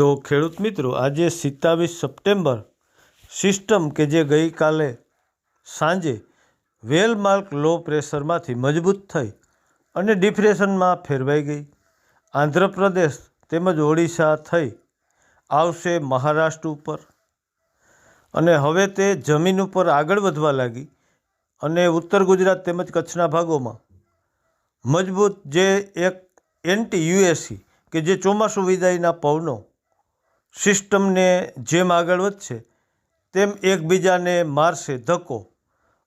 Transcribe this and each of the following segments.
તો ખેડૂત મિત્રો, આજે સિત્તાવીસ સપ્ટેમ્બર સિસ્ટમ કે જે ગઈકાલે સાંજે વેલમાર્ક લો પ્રેશરમાંથી મજબૂત થઈ અને ડિપ્રેશનમાં ફેરવાઈ ગઈ. આંધ્રપ્રદેશ તેમજ ઓડિશા થઈ આવશે મહારાષ્ટ્ર ઉપર. અને હવે તે જમીન ઉપર આગળ વધવા લાગી અને ઉત્તર ગુજરાત તેમજ કચ્છના ભાગોમાં મજબૂત જે એક એન્ટી યુએસી કે જે ચોમાસું વિદાયના પવનો સિસ્ટમને જેમ આગળ વધશે, તેમ એકબીજાને મારશે ધક્કો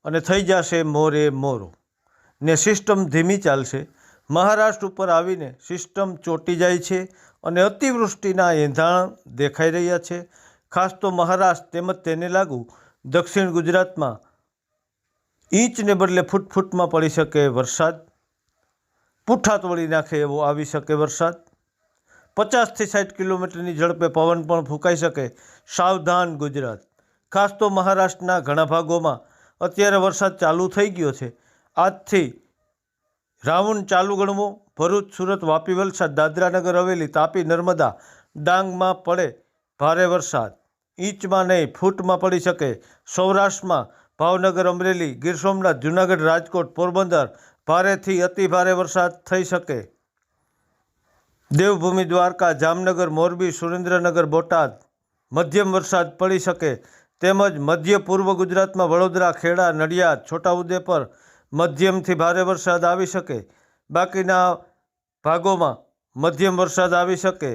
અને થઈ જશે મોરે મોરો. ને સિસ્ટમ ધીમી ચાલશે. મહારાષ્ટ્ર ઉપર આવીને સિસ્ટમ ચોંટી જાય છે અને અતિવૃષ્ટિના એંધાણ દેખાઈ રહ્યા છે. ખાસ તો મહારાષ્ટ્ર તેમજ તેને લાગુ દક્ષિણ ગુજરાતમાં ઇંચને બદલે ફૂટ ફૂટમાં પડી શકે વરસાદ. પૂઠા તોડી નાખે એવો આવી શકે વરસાદ. પચાસથી સાઠ કિલોમીટરની ઝડપે પવન પણ ફૂંકાઈ શકે. સાવધાન ગુજરાત. ખાસ તો મહારાષ્ટ્રના ઘણા ભાગોમાં અત્યારે વરસાદ ચાલુ થઈ ગયો છે. આજથી રાઉન્ડ ચાલુ ગણવો. ભરૂચ, સુરત, વાપી, વલસાડ, દાદરાનગર, હવેલી, તાપી, નર્મદા, ડાંગમાં પડે ભારે વરસાદ. ઇંચમાં નહીં, ફૂટમાં પડી શકે. સૌરાષ્ટ્રમાં ભાવનગર, અમરેલી, ગીર સોમનાથ, જૂનાગઢ, રાજકોટ, પોરબંદર ભારેથી અતિ ભારે વરસાદ થઈ શકે. દેવભૂમિ દ્વારકા, જામનગર, મોરબી, સુરેન્દ્રનગર, બોટાદ. મધ્યમ વરસાદ પડી શકે તેમજ મધ્ય પૂર્વ ગુજરાતમાં વડોદરા, ખેડા, નડિયાદ, છોટાઉદેપુર મધ્યમથી ભારે વરસાદ આવી શકે. બાકીના ભાગોમાં મધ્યમ વરસાદ આવી શકે.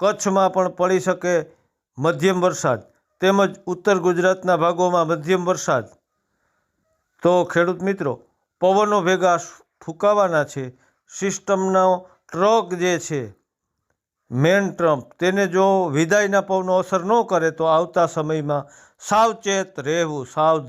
કચ્છમાં પણ પડી શકે મધ્યમ વરસાદ તેમજ ઉત્તર ગુજરાતના ભાગોમાં મધ્યમ વરસાદ. તો ખેડૂત મિત્રો, પવનો ભેગા ફૂંકાવાના છે. સિસ્ટમનો ટ્રક જે છે, મેન ટ્રમ્પ, તેને જો વિદાયના પવનો અસર ન કરે તો આવતા સમયમાં સાવચેત રહેવું સાવધાન